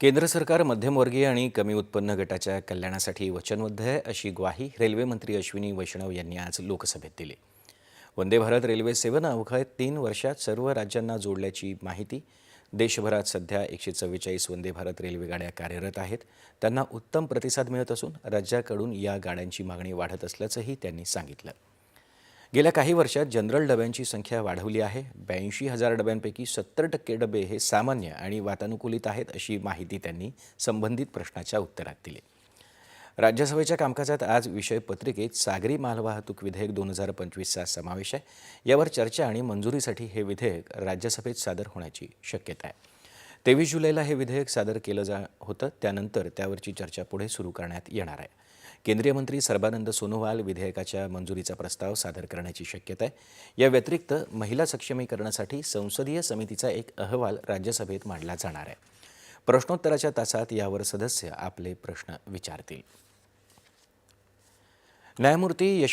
केंद्र सरकार मध्यमवर्गीय आणि कमी उत्पन्न गटाच्या कल्याणासाठी वचनबद्ध आहे अशी ग्वाही रेल्वे मंत्री अश्विनी वैष्णव यांनी आज लोकसभेत दिली. वंदे भारत रेल्वे सेवेनं अवघ्या तीन वर्षात सर्व राज्यांना जोडल्याची माहिती देशभरात सध्या एकशे चव्वेचाळीस वंदे भारत रेल्वे गाड्या कार्यरत आहेत. त्यांना उत्तम प्रतिसाद मिळत असून राज्याकडून या गाड्यांची मागणी वाढत असल्याचंही त्यांनी सांगितलं. गेल्या काही वर्षात जनरल डब्यांची संख्या वाढवली आहे. ब्याऐंशी हजार डब्यांपैकी सत्तर टक्के डबे हे सामान्य आणि वातानुकूलित आहेत अशी माहिती त्यांनी संबंधित प्रश्नाच्या उत्तरात दिली. राज्यसभेच्या कामकाजात आज विषय पत्रिकेत सागरी मालवाहतूक विधेयक दोन हजार पंचवीसचा समावेश आहे. यावर चर्चा आणि मंजुरीसाठी हे विधेयक राज्यसभेत सादर होण्याची शक्यता आहे. तेवीस जुलैला हे विधेयक सादर केलं जा होतं. त्यानंतर त्यावरची चर्चा पुढे सुरू करण्यात येणार आहे. केंद्रीय मंत्री सर्बानंद सोनोवाल विधेयकाच्या मंजुरीचा प्रस्ताव सादर करण्याची शक्यता आहे. या व्यतिरिक्त महिला सक्षमीकरणासाठी संसदीय समितीचा एक अहवाल राज्यसभेत मांडला जाणार आहे. प्रश्नोत्तराच्या तासात यावर सदस्य आपले प्रश्न विचारतील. न्यायमूर्ती यश